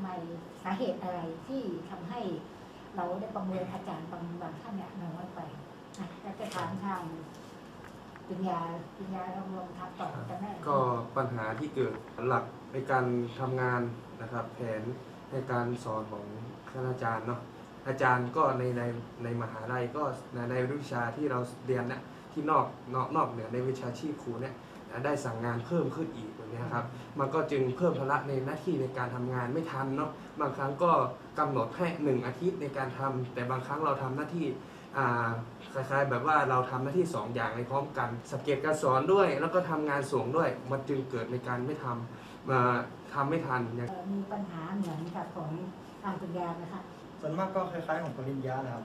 ไมสาเหตุอะไรที่ทำให้เราได้ประเมินอาจารย์บางบางท่านเนี่ยน้อยไปอะแล้วจะถามทางปัญญาปัญญาเราลองทำต่อกันได้ก็ปัญหาที่เกิดหลักในการทำงานนะครับ แผนในการสอนของท่านอาจารย์เนาะอาจารย์ก็ในในในมหาลัยก็ในในวิชาที่เราเรียนเนี่ยที่นอกนอกนอกเหนือในวิชาชีพครูเนี่ยได้สั่งงานเพิ่มขึ้นอีกแบบเนี้ยครับ มันก็จึงเพิ่มภาระในหน้าที่ในการทำงานไม่ทันเนาะ บางครั้งก็กำหนดให้หนึ่งอาทิตย์ในการทำแต่บางครั้งเราทำหน้าที่อ่าคล้ายๆแบบว่าเราทำหน้าที่สองอย่างในพร้อมกันสังเกตการสอนด้วย แล้วก็ทำงานส่งด้วย มันจึงเกิดในการไม่ทำมาทำไม่ทันอย่างเอ่อมีปัญหาเหมือนกับของทางปัญญานะคะส่วนมากก็คล้ายๆของปริญญานะครับ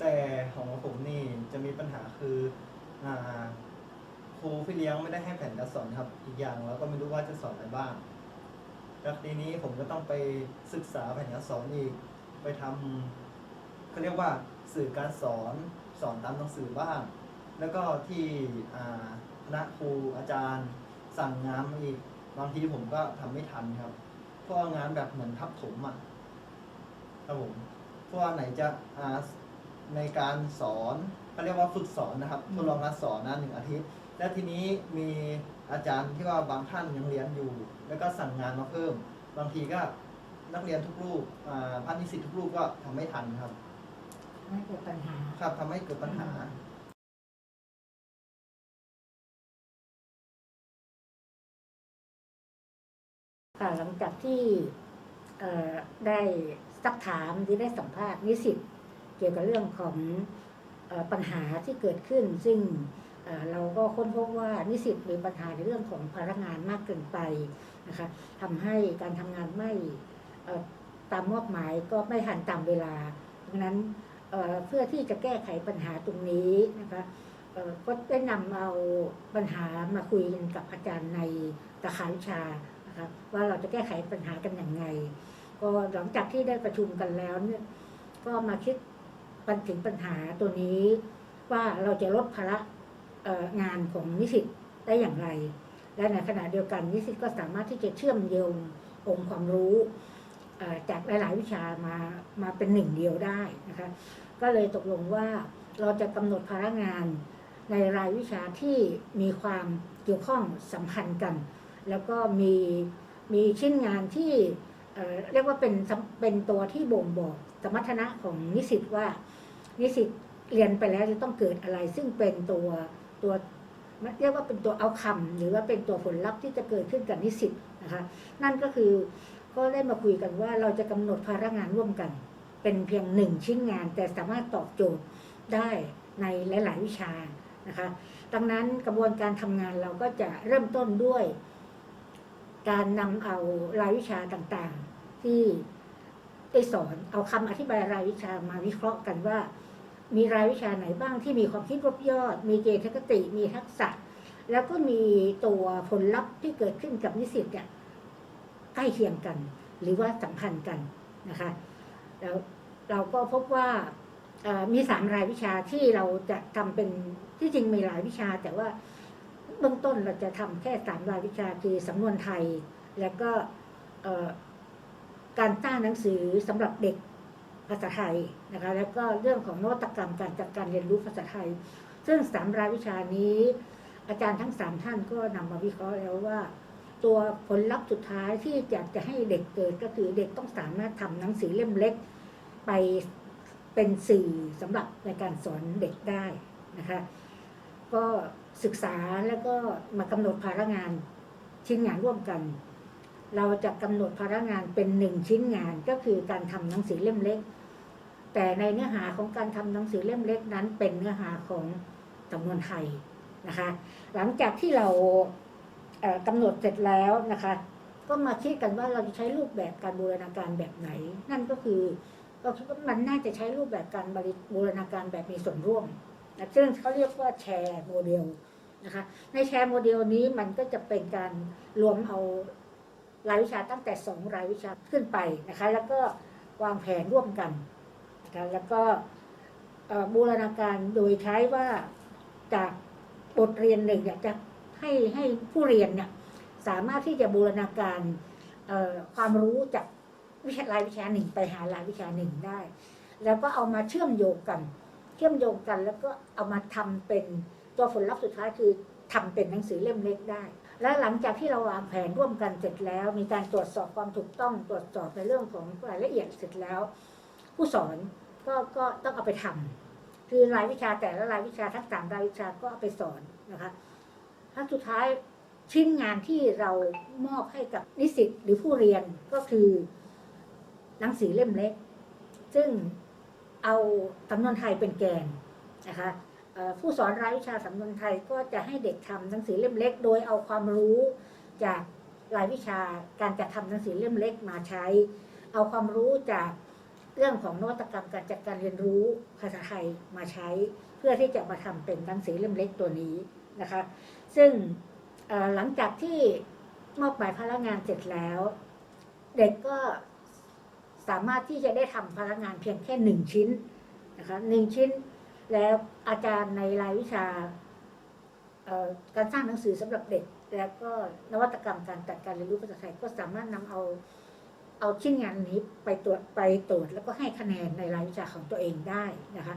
แต่ของผมนี่จะมีปัญหาคืออ่า ครูพี่เลี้ยงไม่ได้ให้แผนการสอนครับอีกอย่างเราก็ไม่รู้ว่าจะสอนอะไรบ้างแล้วทีนี้ผมก็ต้องไปศึกษาแผนการสอนอีก ไปทำเขาเรียกว่าสื่อการสอนสอนตามหนังสือบ้าง แล้วก็ที่คณะครูอาจารย์สั่งงานมาอีกบางทีผมก็ทำไม่ทันครับ เพราะงานแบบเหมือนทับถมอะครับผมเพราะว่าไหนจะอาในการสอนเขาเรียกว่าฝึกสอนนะครับทดลองการสอนนะหนึ่งอาทิตย์ และทีนี้มีอาจารย์ที่ว่าบางท่านยังเรียนอยู่ แล้วก็สั่งงานมาเพิ่ม บางทีก็นักเรียนทุกรูปอ่าพันนิสิตทุกรูปก็ทำไม่ทันครับนั่นเกิดปัญหาครับทำให้เกิดปัญหาค่ะหลังจากที่เอ่อได้สักถามหรือได้สัมภาษณ์นิสิตเกี่ยวกับเรื่องของเอ่อปัญหาที่เกิดขึ้น ซึ่ง เราก็ค้นพบว่านิสิตมีปัญหาในเรื่องของพนักงานมากเกินไปนะคะทำให้การทำงานไม่ตามมอบหมายก็ไม่ทันตามเวลาดังนั้นเเพื่อที่จะแก้ไขปัญหาตรงนี้นะคะก็ได้นำเอาปัญหามาคุยกันกับอาจารย์ในสาขาวิชานะครับว่าเราจะแก้ไขปัญหากันอย่างไง ก็หลังจากที่ได้ประชุมกันแล้วเนี่ยก็มาคิดปัญถึงปัญหาตัวนี้ ว่าเราจะลดภาระ งานของนิสิตได้อย่างไร และในขณะเดียวกันนิสิตก็สามารถที่จะเชื่อมโยงองค์ความรู้จากหลาย ๆ วิชามามาเป็นหนึ่งเดียวได้นะคะก็เลยตกลงว่าเราจะกำหนดภาระงานในรายวิชาที่มีความเกี่ยวข้องสัมพันธ์กัน แล้วก็มีมีชิ้นงานที่เเรียกว่าเป็นเป็นตัวที่บ่งบอกสมรรถนะของนิสิตว่านิสิตเรียนไปแล้วจะต้องเกิดอะไร ซึ่งเป็นตัว ตัวเรียกว่าเป็นตัวเอาคำหรือว่าเป็นตัวผลลัพธ์ที่จะเกิดขึ้นกับนิสิตนะคะ นั่นก็คือก็ได้มาคุยกันว่าเราจะกำหนดภาระงานร่วมกัน เป็นเพียงหนึ่งชิ้นงาน แต่สามารถตอบโจทย์ได้ในหลาย ๆ วิชานะคะ ดังนั้นกระบวนการทำงานเราก็จะเริ่มต้นด้วย การนำเอารายวิชาต่าง ๆ ที่ได้สอนเอาคำอธิบายรายวิชามาวิเคราะห์กันว่า มีรายวิชาไหนบ้างที่มีความคิดรบยอด มีเจตคติ มีทักษะ แล้วก็มีตัวผลลัพธ์ที่เกิดขึ้นกับนิสิตเนี่ยใกล้เคียงกัน หรือว่าสัมพันธ์กันนะคะแล้วเราก็พบว่ามีสามรายวิชาที่เราจะทำเป็นที่จริงมีหลายวิชา แต่ว่าเบื้องต้นเราจะทำแค่สามรายวิชาคือสำนวนไทย แล้วก็การสร้างหนังสือสำหรับเด็ก ภาษาไทยนะคะ แล้วก็เรื่องของนวัตกรรมการจัดการเรียนรู้ภาษาไทย ซึ่งสามรายวิชานี้ อาจารย์ทั้งสามท่านก็นำมาวิเคราะห์แล้วว่า ตัวผลลัพธ์สุดท้ายที่อยากจะให้เด็กเกิดก็คือเด็กต้องสามารถทำหนังสือเล่มเล็ก ไปเป็นสื่อสำหรับในการสอนเด็กได้นะคะ ก็ศึกษาแล้วก็มากำหนดภาระงานชิ้นงานร่วมกันเราจะกำหนดภาระงานเป็นหนึ่งชิ้นงานก็คือการทำหนังสือเล่มเล็ก แต่ในเนื้อหาของการทำหนังสือเล่มเล็กนั้น เป็นเนื้อหาของสำนวนไทยนะคะ หลังจากที่เรากำหนดเสร็จแล้วนะคะ ก็มาคิดกันว่าเราจะใช้รูปแบบการบูรณาการแบบไหน นั่นก็คือเราคิดว่ามันน่าจะใช้รูปแบบการบริบูรณาการแบบมีส่วนร่วมนะซึ่งเขาเรียกว่าแชร์โมเดลนะคะ ในแชร์โมเดลนี้มันก็จะเป็นการรวมเอารายวิชาตั้งแต่สองรายวิชาขึ้นไปนะคะ แล้วก็วางแผนร่วมกัน นะคะแล้วก็บูรณาการโดยใช้ว่าจากบทเรียนหนึ่งเนี่ยจะให้ให้ผู้เรียนเนี่ยสามารถที่จะบูรณาการความรู้จากวิชารายวิชาหนึ่งไปหารายวิชาหนึ่งได้ แล้วก็เอามาเชื่อมโยงกัน เชื่อมโยงกันแล้วก็เอามาทำเป็นตัวผลลัพธ์สุดท้ายคือทำเป็นหนังสือเล่มเล็กได้ และหลังจากที่เราวางแผนร่วมกันเสร็จแล้ว มีการตรวจสอบความถูกต้องตรวจสอบในเรื่องของรายละเอียดเสร็จแล้ว ผู้สอน ก็ก็ต้องเอาไปทำคือรายวิชาแต่ละรายวิชาทั้งสามรายวิชาก็เอาไปสอนนะคะถ้าสุดท้ายชิ้นงานที่เรามอบให้กับนิสิตหรือผู้เรียนก็คือหนังสือเล่มเล็ก ซึ่งเอาสำนวนไทยเป็นแกนนะคะผู้สอนรายวิชาสำนวนไทยก็จะให้เด็กทำหนังสือเล่มเล็ก โดยเอาความรู้จากรายวิชาการจัดทำหนังสือเล่มเล็กมาใช้ เอาความรู้จาก เรื่องของนวัตกรรมการจัดการเรียนรู้ภาษาไทยมาใช้ เพื่อที่จะมาทำเป็นหนังสือเล่มเล็กตัวนี้นะคะ ซึ่งหลังจากที่มอบหมายพนักงานเสร็จแล้ว เด็กก็สามารถที่จะได้ทำพนักงานเพียงแค่หนึ่งชิ้นนะคะหนึ่งชิ้น แล้วอาจารย์ในรายวิชาการสร้างหนังสือสำหรับเด็ก แล้วก็นวัตกรรมการจัดการเรียนรู้ภาษาไทยก็สามารถนำเอา เอาชิ้นงานนี้ไปตรวจไปตรวจแล้วก็ให้คะแนนในรายวิชาของตัวเองได้นะคะ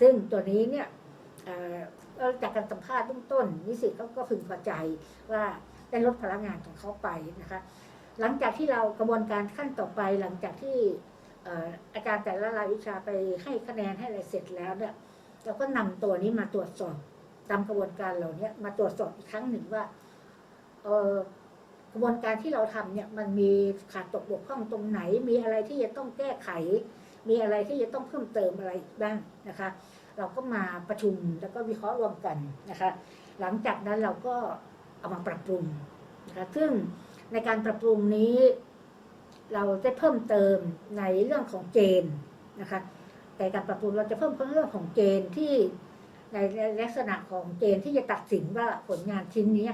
ซึ่งตัวนี้เนี่ยจากการสัมภาษณ์เบื้องต้น นิสิตเขาก็พึงพอใจว่าได้ลดพลังงานของเขาไปนะคะ หลังจากที่เรากระบวนการขั้นต่อไปหลังจากที่อาจารย์แต่ละรายวิชาไปให้คะแนนให้อะไรเสร็จแล้วเนี่ยเราก็นำตัวนี้มาตรวจสอบตามกระบวนการเหล่านี้มาตรวจสอบอีกครั้งหนึ่งว่าเออ ระบวนการที่เราทำเนี่ยมันมีขาดตกบกพร่องตรงไหน มีอะไรที่จะต้องแก้ไข มีอะไรที่จะต้องเพิ่มเติมอะไรอีกบ้างนะคะ เราก็มาประชุมแล้วก็วิเคราะห์รวมกันนะคะ หลังจากนั้นเราก็เอามาปรับปรุงนะคะซึ่งในการปรับปรุงนี้ เราจะเพิ่มเติมในเรื่องของเกณฑ์นะคะแต่การปรับปรุงเราจะเพิ่มเรื่องของเกณฑ์ที่ในลักษณะของเกณฑ์ที่จะตัดสินว่าผลงานชิ้นนี้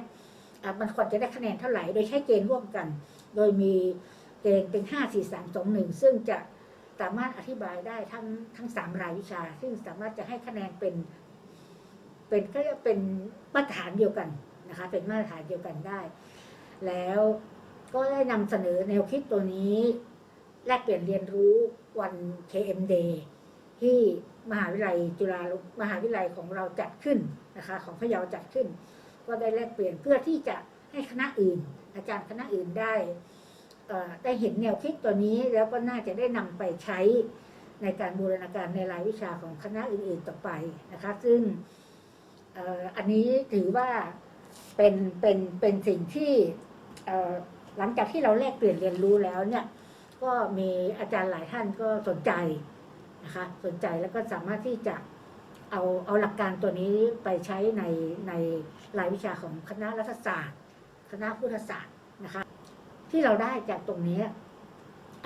มันควรจะได้คะแนนเท่าไหร่ โดยใช้เกณฑ์ร่วมกัน โดยมีเกณฑ์เป็นห้าสี่สามสองหนึ่งซึ่งจะสามารถอธิบายได้ทั้งทั้งสามรายวิชา ซึ่งสามารถจะให้คะแนนเป็น เป็นก็จะเป็นมาตรฐานเดียวกันนะคะ เป็นมาตรฐานเดียวกันได้ แล้วก็ได้นำเสนอแนวคิดตัวนี้แลกเปลี่ยนเรียนรู้วัน KM Day ที่มหาวิทยาลัยจุฬาลงมหาวิทยาลัยของเราจัดขึ้นนะคะ ของพะเยาจัดขึ้น ก็ได้แลกเปลี่ยนเพื่อที่จะให้คณะอื่น อาจารย์คณะอื่นได้ได้เห็นแนวคิดตัวนี้แล้วก็น่าจะได้นำไปใช้ในการบูรณาการในรายวิชาของคณะอื่นๆต่อไปนะคะ ซึ่งอ,อันนี้ถือว่าเป็นเป็นเป็นสิ่งที่หลังจากที่เราแลกเปลี่ยนเรียนรู้แล้วเนี่ย ก็มีอาจารย์หลายท่านก็สนใจนะคะ สนใจแล้วก็สามารถที่จะ เอาเอาหลักการตัวนี้ไปใช้ในในรายวิชาของคณะรัฐศาสตร์ คณะพุทธศาสตร์นะคะ ที่เราได้จากตรงนี้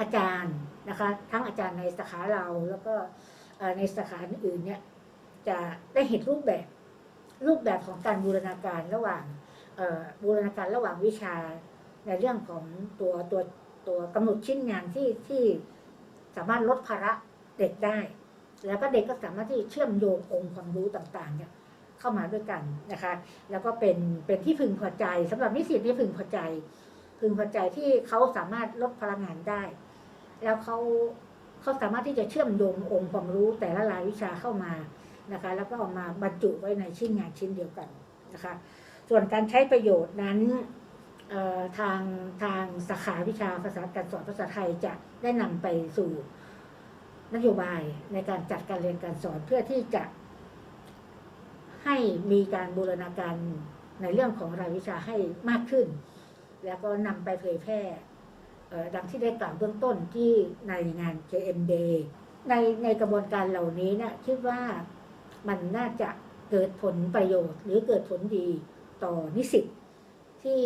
อาจารย์นะคะ ทั้งอาจารย์ในสาขาเราแล้วก็ในสาขาอื่นเนี่ยจะได้เห็นรูปแบบรูปแบบของการบูรณาการระหว่างบูรณาการระหว่างวิชาในเรื่องของตัวตัวตัวกำหนดชิ้นงานที่ที่สามารถลดภาระเด็กได้ แล้วก็เด็กก็สามารถที่เชื่อมโยงองค์ความรู้ต่างๆเนี่ยเข้ามาด้วยกันนะคะ แล้วก็เป็นเป็นที่พึงพอใจสำหรับนิสิตที่พึงพอใจ พึงพอใจที่เขาสามารถลดพลังงานได้ แล้วเขาเขาสามารถที่จะเชื่อมโยงองค์ความรู้แต่ละรายวิชาเข้ามานะคะ แล้วก็เอามาบรรจุไว้ในชิ้นงานชิ้นเดียวกันนะคะ ส่วนการใช้ประโยชน์นั้นทางทางสาขาวิชาภาษาการสอนภาษาไทยจะได้นำไปสู่ นโยบายในการจัดการเรียนการสอนเพื่อที่จะให้มีการบูรณาการในเรื่องของรายวิชาให้มากขึ้น แล้วก็นำไปเผยแพร่ดังที่ได้กล่าวเบื้องต้นที่ในงาน KM Day ในในกระบวนการเหล่านี้นะคิดว่ามันน่าจะเกิดผลประโยชน์ หรือเกิดผลดีต่อนิสิตที่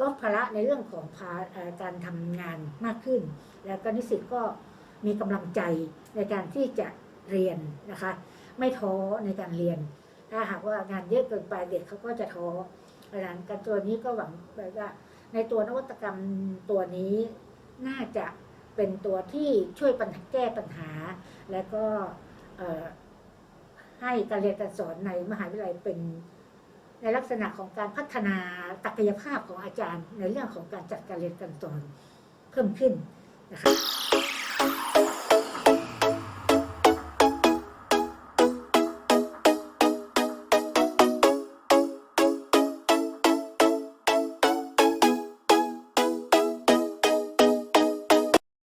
ลดภาระในเรื่องของภาการทำงานมากขึ้น แล้วก็นิสิตก็มีกำลังใจในการที่จะเรียนนะคะ ไม่ท้อในการเรียน ถ้าหากว่างานเยอะเกินไปเด็กเขาก็จะท้อดังนั้นการตัวนี้ก็หวังว่าในตัวนวัตกรรมตัวนี้น่าจะเป็นตัวที่ช่วยปัญหาแก้ปัญหา และก็ให้การเรียนการสอนในมหาวิทยาลัยเป็น ในลักษณะของการพัฒนาศักยภาพของอาจารย์ ในเรื่องของการจัดการเรียนการสอนเพิ่มขึ้นนะคะ